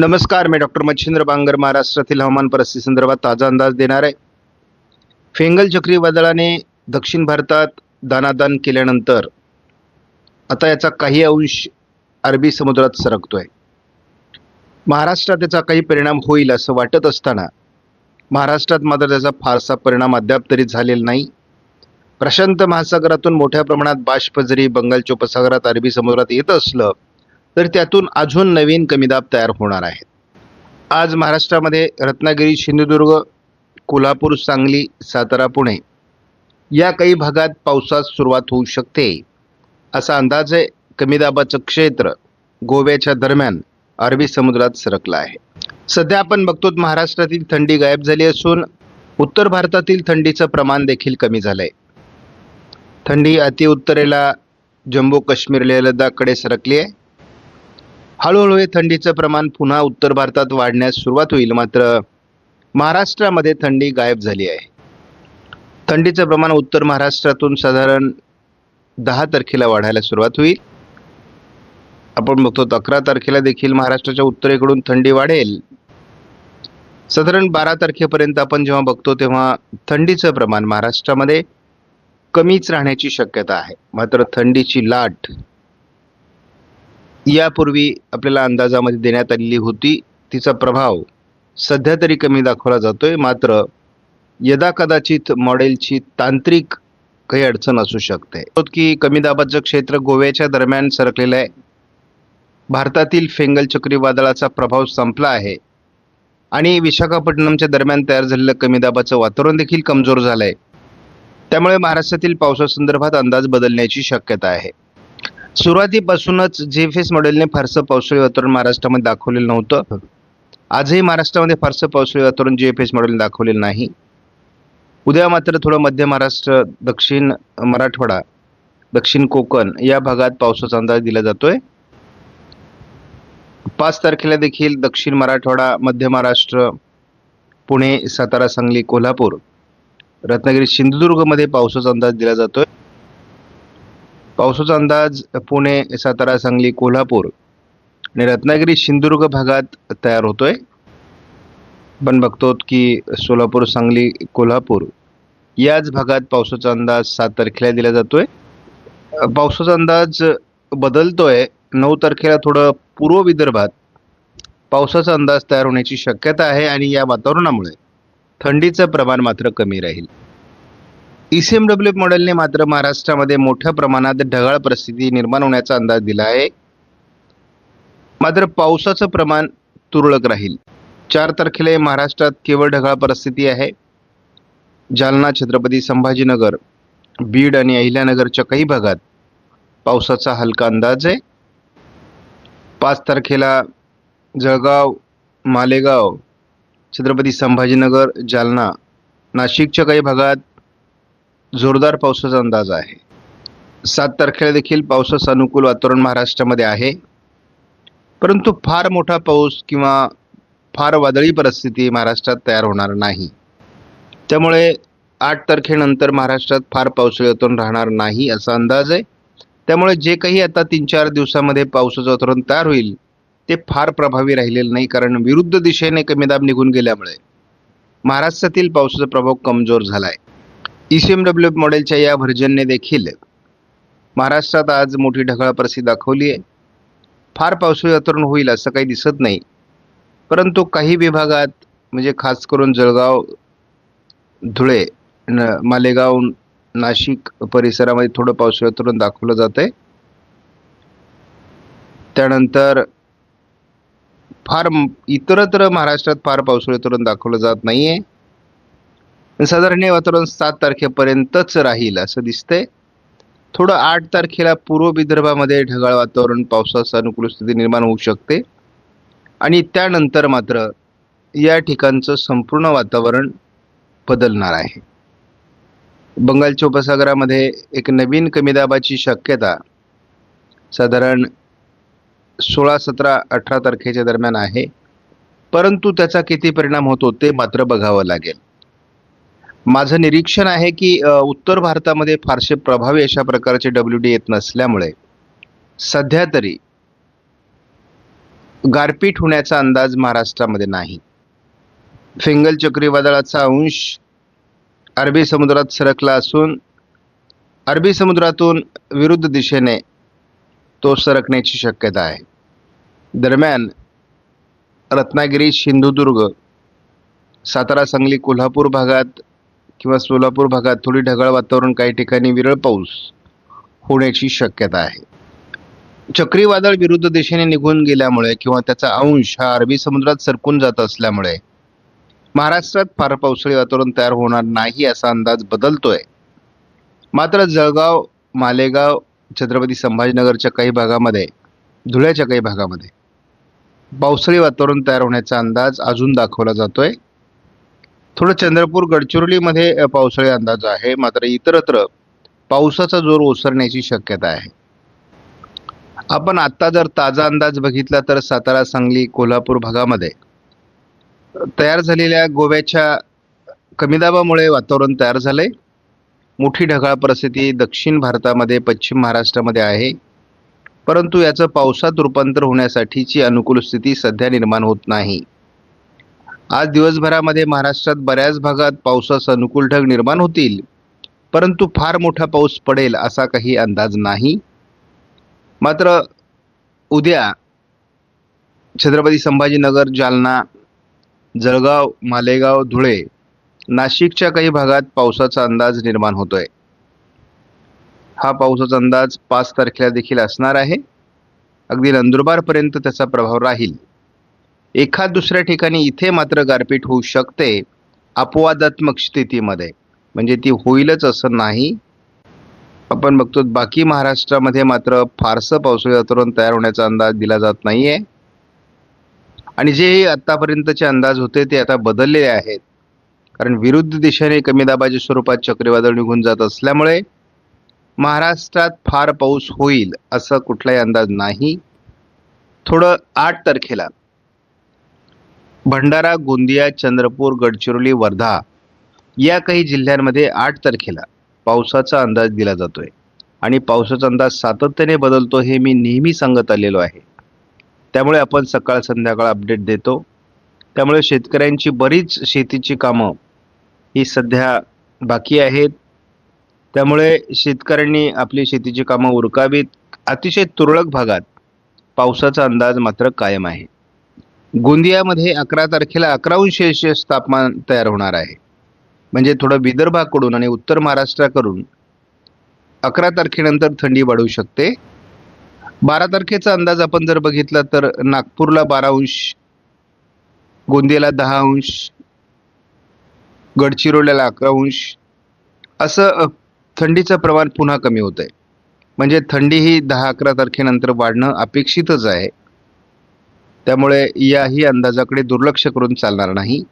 नमस्कार मी डॉक्टर मच्छिंद्र बांगर महाराष्ट्रातील हवामान परिस्थिती संदर्भात ताजा अंदाज देणार आहे. फेंगल चक्रीवादळाने दक्षिण भारतात दानादान केल्यानंतर आता याचा काही अंश अरबी समुद्रात सरकतोय. महाराष्ट्रात याचा काही परिणाम होईल असं वाटत असताना महाराष्ट्रात मात्र त्याचा फारसा परिणाम अद्याप तरी झालेला नाही. प्रशांत महासागरातून मोठ्या प्रमाणात बाष्प जरी बंगालच्या उपसागरात अरबी समुद्रात येत असलं तर त्यातून अजून नवीन कमीदाब तयार होणार आहेत. आज महाराष्ट्रामध्ये रत्नागिरी सिंधुदुर्ग कोल्हापूर सांगली सातारा पुणे या काही भागात पावसास सुरुवात होऊ शकते. असा अंदाज आहे कमीदाबाचं क्षेत्र गोव्याच्या दरम्यान अरबी समुद्रात सरकलं आहे. सध्या आपण बघतो महाराष्ट्रातील थंडी गायब झाली असून उत्तर भारतातील थंडीचं प्रमाण देखील कमी झालं आहे थंडी अति उत्तरेला जम्मू काश्मीर लेह लडाखकडे सरकली आहे हळूहळू हे थंडीचं प्रमाण पुन्हा उत्तर भारतात वाढण्यास सुरुवात होईल. मात्र महाराष्ट्रामध्ये थंडी गायब झाली आहे. थंडीचं प्रमाण उत्तर महाराष्ट्रातून साधारण दहा तारखेला वाढायला सुरुवात होईल. आपण बघतो अकरा तारखेला देखील महाराष्ट्राच्या उत्तरेकडून थंडी वाढेल. साधारण बारा तारखेपर्यंत आपण जेव्हा बघतो तेव्हा थंडीचं प्रमाण महाराष्ट्रामध्ये कमीच राहण्याची शक्यता आहे. मात्र थंडीची लाट यापूर्वी आपल्याला अंदाजामध्ये देण्यात आलेली होती. तिचा प्रभाव सध्या तरी कमी दाखवला जातोय. मात्र यदा कदाचित मॉडेलची तांत्रिक काही अडचण असू शकते. की कमी दाबाचं क्षेत्र गोव्याच्या दरम्यान सरकलेलं आहे. भारतातील फेंगल चक्रीवादळाचा प्रभाव संपला आहे. आणि विशाखापट्टणमच्या दरम्यान तयार झालेलं कमी दाबाचं वातावरण देखील कमजोर झालं आहे त्यामुळे महाराष्ट्रातील पावसासंदर्भात अंदाज बदलण्याची शक्यता आहे. सुरुवातीपासूनच जेफेस मॉडेलने फारसं पावसाळी वातावरण महाराष्ट्रामध्ये दाखवलेलं नव्हतं. आजही महाराष्ट्रामध्ये फारसं पावसाळी वातावरण जेएफएस मॉडेलने दाखवलेलं नाही. उद्या मात्र थोडं मध्य महाराष्ट्र दक्षिण मराठवाडा दक्षिण कोकण या भागात पावसाचा अंदाज दिला जातोय. पाच तारखेला देखील दक्षिण मराठवाडा मध्य महाराष्ट्र पुणे सातारा सांगली कोल्हापूर रत्नागिरी सिंधुदुर्गमध्ये पावसाचा अंदाज दिला जातोय. पावसाचा अंदाज पुणे सातारा सांगली कोल्हापूर आणि रत्नागिरी सिंधुदुर्ग भागात तयार होतोय. आपण बघतो की सोलापूर सांगली कोल्हापूर याच भागात पावसाचा अंदाज सात तारखेला दिला जातोय. पावसाचा अंदाज बदलतोय. नऊ तारखेला थोडं पूर्व विदर्भात पावसाचा अंदाज तयार होण्याची शक्यता आहे आणि या वातावरणामुळे थंडीचं प्रमाण मात्र कमी राहील. ई सी एम डब्ल्यू मॉडेलने मात्र महाराष्ट्रामध्ये मोठ्या प्रमाणात ढगाळ परिस्थिती निर्माण होण्याचा अंदाज दिला आहे. मात्र पावसाचं प्रमाण तुरळक राहील. चार तारखेला महाराष्ट्रात केवळ ढगाळ परिस्थिती आहे. जालना छत्रपती संभाजीनगर बीड आणि अहिल्यानगरच्या काही भागात पावसाचा हलका अंदाज आहे. पाच तारखेला जळगाव मालेगाव छत्रपती संभाजीनगर जालना नाशिकच्या काही भागात जोरदार पावसाचा अंदाज आहे. सात तारखेला देखील पावसास अनुकूल वातावरण महाराष्ट्रामध्ये आहे. परंतु फार मोठा पाऊस किंवा फार वादळी परिस्थिती महाराष्ट्रात तयार होणार नाही. त्यामुळे आठ तारखेनंतर महाराष्ट्रात फार पावसाळी वातावरण राहणार नाही असा अंदाज आहे. त्यामुळे जे काही आता तीन चार दिवसामध्ये पावसाचं वातावरण तयार होईल ते फार प्रभावी राहिलेलं नाही. कारण विरुद्ध दिशेने कमी दाब निघून गेल्यामुळे महाराष्ट्रातील पावसाचा प्रभाव कमजोर झाला आहे ई सी एम डब्ल्यू मॉडेलच्या या व्हर्जनने देखील महाराष्ट्रात आज मोठी ढगाळ दाखवली आहे. फार पावसाळी वातावरण होईल असं काही दिसत नाही. परंतु काही विभागात म्हणजे खास करून जळगाव धुळे न मालेगाव नाशिक परिसरामध्ये थोडं पावसाळी वातावरण दाखवलं जात आहे त्यानंतर फार इतरत्र महाराष्ट्रात फार पावसाळी वातावरण दाखवलं जात नाही आहे साधारण हे वातावरण सात तारखेपर्यंतच राहील असं दिसतंय. थोडं आठ तारखेला पूर्व विदर्भामध्ये ढगाळ वातावरण पावसाचं अनुकूल स्थिती निर्माण होऊ शकते. आणि त्यानंतर मात्र या ठिकाणचं संपूर्ण वातावरण बदलणार आहे. बंगालच्या उपसागरामध्ये एक नवीन कमी दाबाची शक्यता साधारण सोळा सतरा अठरा तारखेच्या दरम्यान आहे. परंतु त्याचा किती परिणाम होतो ते मात्र बघावं लागेल. माझं निरीक्षण आहे की उत्तर भारतामध्ये फारसे प्रभावी अशा प्रकारचे डब्ल्यू डी येत नसल्यामुळे सध्या तरी गारपीट होण्याचा अंदाज महाराष्ट्रामध्ये नाही. फिंगल चक्रीवादळाचा अंश अरबी समुद्रात सरकला असून अरबी समुद्रातून विरुद्ध दिशेने तो सरकण्याची शक्यता आहे. दरम्यान रत्नागिरी सिंधुदुर्ग सातारा सांगली कोल्हापूर भागात किंवा सोलापूर भागात थोडी ढगाळ वातावरण काही ठिकाणी विरळ पाऊस होण्याची शक्यता आहे. चक्रीवादळ विरुद्ध दिशेने निघून गेल्यामुळे किंवा त्याचा अंश हा अरबी समुद्रात सरकून जात असल्यामुळे महाराष्ट्रात फार पावसाळी वातावरण तयार होणार नाही असा अंदाज बदलतोय. मात्र जळगाव मालेगाव छत्रपती संभाजीनगरच्या काही भागामध्ये धुळ्याच्या काही भागामध्ये पावसाळी वातावरण तयार होण्याचा अंदाज अजून दाखवला जातोय. थोडं चंद्रपूर गडचिरोलीमध्ये पावसाळी अंदाज आहे. मात्र इतरत्र पावसाचा जोर ओसरण्याची शक्यता आहे. आपण आत्ता जर ताजा अंदाज बघितला तर सातारा सांगली कोल्हापूर भागामध्ये तयार झालेल्या गोव्याच्या कमी दाबामुळे वातावरण तयार झालंय. मोठी ढगाळ परिस्थिती दक्षिण भारतामध्ये पश्चिम महाराष्ट्रामध्ये आहे. परंतु याचं पावसात रूपांतर होण्यासाठीची अनुकूल स्थिती सध्या निर्माण होत नाही. आज दिवसभरामध्ये महाराष्ट्रात बऱ्याच भागात पावसास अनुकूल ढग निर्माण होतील परंतु फार मोठा पाऊस पडेल असा काही अंदाज नाही. मात्र उद्या छत्रपती संभाजीनगर जालना जळगाव मालेगाव धुळे नाशिकच्या काही भागात पावसाचा अंदाज निर्माण होतोय. हा पावसाचा अंदाज पाच तारखेला देखील असणार आहे. अगदी नंदुरबारपर्यंत त्याचा प्रभाव राहील. एखाद दुसऱ्या ठिकाणी इथे मात्र गारपीट होऊ शकते अपवादात्मक स्थितीमध्ये. म्हणजे ती होईलच असं नाही. आपण बघतो बाकी महाराष्ट्रामध्ये मात्र फारसं पावसाळी वातावरण तयार होण्याचा अंदाज दिला जात नाही आहे आणि जे आत्तापर्यंतचे अंदाज होते ते आता बदललेले आहेत. कारण विरुद्ध दिशेने कमी दाबाच्या स्वरूपात चक्रीवादळ निघून जात असल्यामुळे महाराष्ट्रात फार पाऊस होईल असं कुठलाही अंदाज नाही. थोडं आठ तारखेला भंडारा गोंदिया चंद्रपूर गडचिरोली वर्धा या काही जिल्ह्यांमध्ये आठ तारखेला पावसाचा अंदाज दिला जातोय. आणि पावसाचा अंदाज सातत्याने बदलतो हे मी नेहमी सांगत आलेलो आहे. त्यामुळे आपण सकाळ संध्याकाळ अपडेट देतो. त्यामुळे शेतकऱ्यांची बरीच शेतीची कामं ही सध्या बाकी आहेत. त्यामुळे शेतकऱ्यांनी आपली शेतीची कामं उरकावीत. अतिशय तुरळक भागात पावसाचा अंदाज मात्र कायम आहे. गोंदियामध्ये अकरा तारखेला अकराहून अंश सेल्सिअस तापमान तयार होणार आहे. म्हणजे थोडं विदर्भाकडून आणि उत्तर महाराष्ट्राकडून अकरा तारखेनंतर थंडी वाढू शकते. बारा तारखेचा अंदाज आपण जर बघितला तर नागपूरला बारा अंश गोंदियाला दहा अंश गडचिरोलीला अकरा अंश असं थंडीचं प्रमाण पुन्हा कमी होत आहे म्हणजे थंडी ही दहा अकरा तारखेनंतर वाढणं अपेक्षितच आहे. त्यामुळे याही अंदाजाकडे दुर्लक्ष करून चालणार नाही.